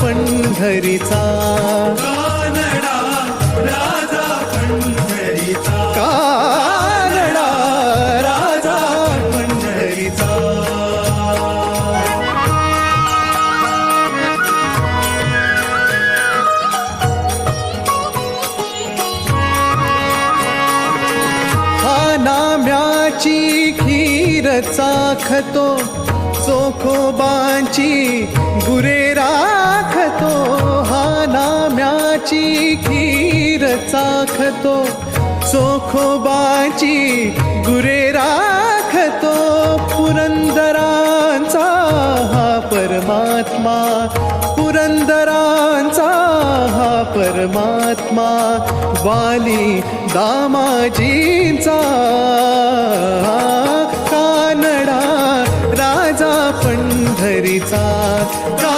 पंढरीचा. कानडा राजा पंढरीचा. कानडा राजा पंढरीचा. हा नाम्याची खीर चाखतो चोखोबांची गुरे चोखोबाची खीर चाखतो चोखोबाची गुरे राखतो. पुरंदरांचा हा परमात्मा पुरंदरांचा हा परमात्मा वाली दामाजींचा. कानडा राजा पंढरीचा